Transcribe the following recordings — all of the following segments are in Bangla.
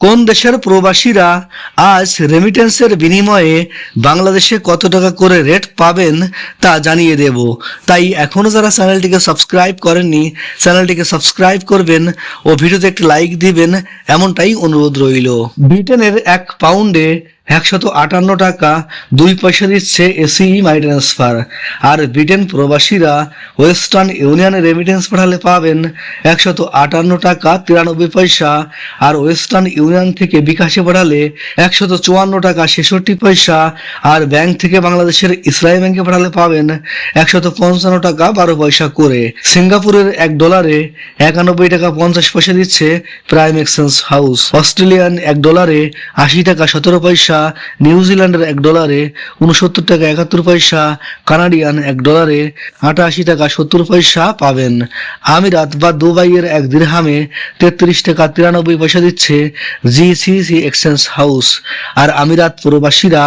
কোন দেশের প্রবাসীরা আজ রেমিটেন্সের বিনিময়ে বাংলাদেশে কত টাকা করে রেট পাবেন তা জানিয়ে দেব। তাই এখনও যারা চ্যানেলটিকে সাবস্ক্রাইব করেননি, চ্যানেলটিকে সাবস্ক্রাইব করবেন ও ভিডিওতে একটি লাইক দিবেন, এমনটাই অনুরোধ রইল। ব্রিটেনের এক পাউন্ডে একশত আটান্ন টাকা, দুই পয়সা দিচ্ছে এসিই মানি ট্রান্সফার আর ব্রিটেন প্রবাসীরা ওয়েস্টার্ন ইউনিয়ন রেমিটেন্স পাঠালে পাবেন একশত আটান্ন টাকা তিরানব্বই পয়সা, আর ওয়েস্টার্ন ইউনিয়ন থেকে বিকাশে পাঠালে একশত চুয়ান্ন টাকা ছেষট্টি পয়সা, আর ব্যাংক থেকে বাংলাদেশের ইসরায়েল ব্যাংকে পাঠালে পাবেন একশত পঞ্চান্ন টাকা বারো পয়সা করে। সিঙ্গাপুরের এক ডলারে একানব্বই টাকা পঞ্চাশ পয়সা দিচ্ছে প্রাইম এক্সচেঞ্জ হাউস অস্ট্রেলিয়ান এক ডলারে আশি টাকা সতেরো পয়সা নিউজিল্যান্ডের এক ডলারে উনসত্তর টাকা একাত্তর পয়সা কানাডিয়ান এক ডলারে আটাশি টাকা সত্তর পয়সা পাবেন। আমিরাত বা দুবাইয়ের এক দিরহামে তেত্রিশ টাকা তিরানব্বই পয়সা দিচ্ছে জিসিসি এক্সচেঞ্জ হাউস আর আমিরাত প্রবাসীরা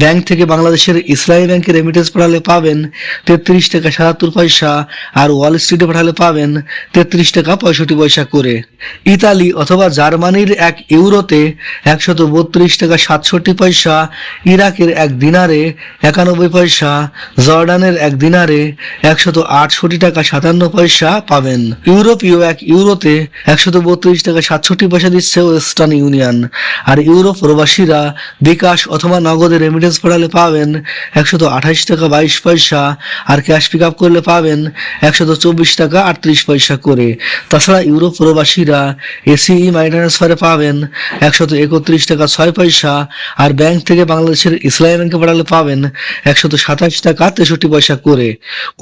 ব্যাংক থেকে বাংলাদেশের ইসলামী ব্যাংকে রেমিটেন্স পাঠালে পাবেন তেত্রিশ টাকা সাতাত্তর পয়সা আর ওয়াল স্ট্রিটে পাঠালে পাবেন তেত্রিশ টাকা পঁয়ষট্টি পয়সা করে। ইতালি অথবা জার্মানির এক ইউরোতে একশত বত্রিশ টাকা সাতষট্টি পয়সা, ইরাকের এক দিনারে একানব্বই পয়সা, জর্ডানের এক দিনারে একশত আটষট্টি টাকা সাতান্ন পয়সা পাবেন। ইউরোপীয় এক ইউরোতে একশত বত্রিশ টাকা সাতষট্টি পয়সা দিচ্ছে ওয়েস্টার্ন ইউনিয়ন। আর ইউরোপ প্রবাসীরা বিকাশ অথবা নগদে রেমিটেন্স পাঠালে পাবেন একশত আঠাশ টাকা বাইশ পয়সা, আর ক্যাশ পিক আপ করলে পাবেন একশত চব্বিশ টাকা আটত্রিশ পয়সা করে। তাছাড়া ইউরোপ প্রবাসীরা এসিই মানি ট্রান্সফারে পাবেন একশত একত্রিশ টাকা ছয় পয়সা আর ব্যাংক থেকে বাংলাদেশের ইসলামী ব্যাংকে পাঠালে পাবেন একশত সাতাশ টাকা, তেষট্টি পয়সা করে।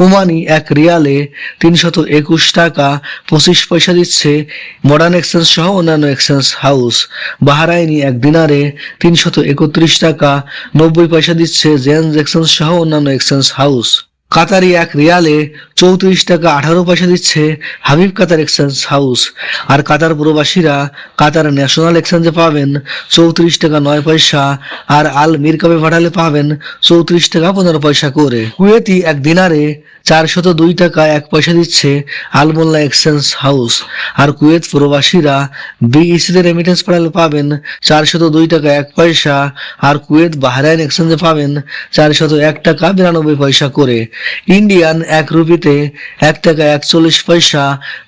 ওমানি এক রিয়ালে তিনশত একুশ টাকা, পঁচিশ পয়সা দিচ্ছে মডার্ন এক্সচেঞ্জ সহ অন্যান্য এক্সচেঞ্জ হাউস বাহারাইনি এক দিনারে তিনশত একত্রিশ টাকা, নব্বই পয়সা দিচ্ছে জেন্স এক্সচেঞ্জ সহ অন্যান্য এক্সচেঞ্জ হাউস কাতারি এক রিয়ালে চৌত্রিশ টাকা আঠারো পয়সা দিচ্ছে হাবিব কাতার এক্সচেঞ্জ হাউস। আর কাতার প্রবাসীরা কাতার ন্যাশনাল এক্সচেঞ্জে পাবেন চৌত্রিশ টাকা নয় পয়সা, আর আল মিরকাবে পাঠালে পাবেন চৌত্রিশ টাকা পনেরো পয়সা করে। কুয়েতি এক দিনারে চারশত দুই টাকা এক পয়সা দিচ্ছে আলমোল্লা এক্সচেঞ্জ হাউস। আর কুয়েত প্রবাসীরা বিইসিতে রেমিটেন্স পাঠালে পাবেন চারশত দুই টাকা এক পয়সা, আর কুয়েত বাহরাইন এক্সচেঞ্জে পাবেন চারশত এক টাকা বিরানব্বই পয়সা করে। ইন্ডিয়ান এক রুপিতে এক টাকা একচল্লিশ পয়সা,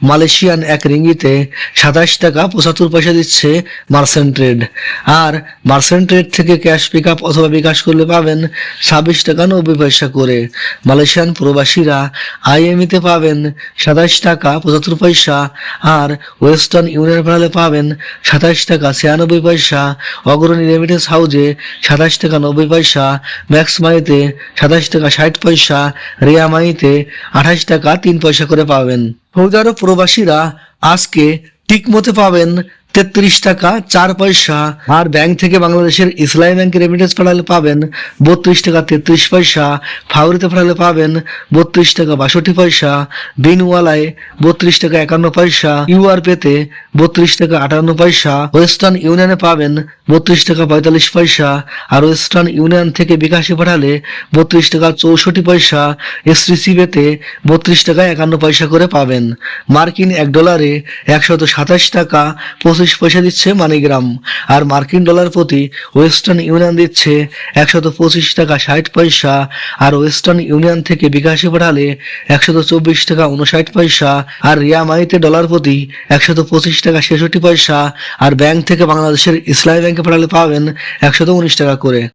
মালয়েশিয়ান এক রিঙ্গিতে সাতাশ টাকা পঁচাত্তর পয়সা দিচ্ছে মার্সেন্ট ট্রেড। আর মার্সেন্ট ট্রেড থেকে ক্যাশ পিক আপ অথবা বিকাশ করলে পাবেন ছাব্বিশ টাকা নব্বই পয়সা করে। মালয়েশিয়ান প্রবাসীরা আইএমইতে পাবেন সাতাশ টাকা পঁচাত্তর পয়সা আর ওয়েস্টার্ন ইউনিয়ন পাঠালে পাবেন সাতাশ টাকা ছিয়ানব্বই পয়সা। অগ্রণী রেমিটেন্স হাউজে সাতাশ টাকা নব্বই পয়সা, ম্যাক্স মাইতে সাতাশ টাকা ষাট পয়সা রিয়া মাইতে আঠাশ টাকা তিন পয়সা করে পাবেন। সৌদি প্রবাসীরা আজকে ঠিক মতে পাবেন তেত্রিশ টাকা চার পয়সা। আর ব্যাংক থেকে বাংলাদেশের ইসলামী ব্যাংকে রেমিটেন্স পাঠালে পাবেন বত্রিশ টাকা তেত্রিশ পয়সা। ফাউরিতে পাঠালে পাবেন বত্রিশ টাকা বাষট্টি পয়সা। বিনওয়ালায় বত্রিশ টাকা একান্ন পয়সা। ইউআর পেতে বত্রিশ টাকা আটান্ন পয়সা। ওয়েস্টার্ন ইউনিয়নে পাবেন বত্রিশ টাকা পঁয়তাল্লিশ পয়সা। আর ওয়েস্টার্ন ইউনিয়ন থেকে বিকাশে পাঠালে বত্রিশ টাকা চৌষট্টি পয়সা। এসটিসি পেতে বত্রিশ টাকা একান্ন পয়সা করে পাবেন। মার্কিন এক ডলারে একশত সাতাশ টাকা পঁচিশ পয়সা দিচ্ছে মানিগ্রাম। আর মার্কিন ডলার প্রতি ওয়েস্টার্ন ইউনিয়ন দিচ্ছে একশত পঁচিশ টাকা ষাট পয়সা। আর ওয়েস্টার্ন ইউনিয়ন থেকে বিকাশে পাঠালে একশত চব্বিশ টাকা উনষাট পয়সা। আর রিয়া মাইতে ডলার প্রতি একশত পঁচিশ টাকা, ছেষট্টি পয়সা, আর ব্যাংক থেকে বাংলাদেশের ইসলামী ব্যাংকে পাঠালে পাবেন একশত উনিশ টাকা করে।